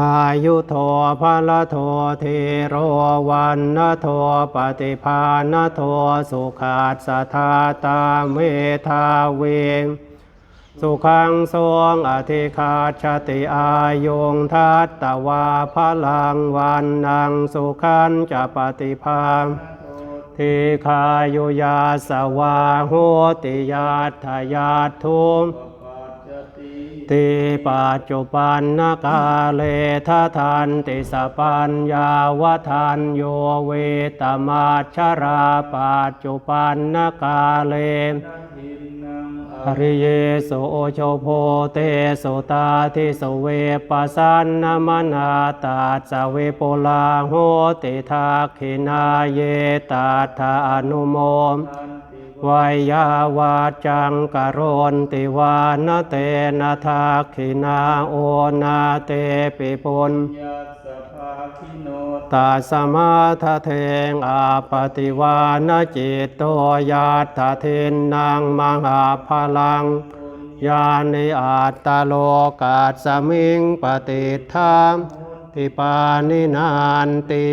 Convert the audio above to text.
อายุโทภลโทเทโรวันนโทปฏิภาณโทสุขาสสทาตาเมธาเวงสุขังทรงอธิคาชติอายุงทัตตวาพลังวันนังสุขันจะปฏิภาณทิคายุยาสวาโหติยาทายาทุม ติปัจจุปันนกาเลทะทันติสปัญญาวทันโยเวตมาชราปัจจุปันนกาเลอริเยโอโชโพเตโสตาทิสเวปัสสันนมนาตาสเวปลาโหติทักขินาเยตาทาอนุโมม วายาวาจังกโรนติวานเตนะทักขินาโอนาเตปิปุนยัสสะภาคิโนตาสมาทเทงอาปฏิวานจิตโตยาตเทนนางมหาพลังยานิอัตตโลกาสมิงปฏิทามติปานินานติ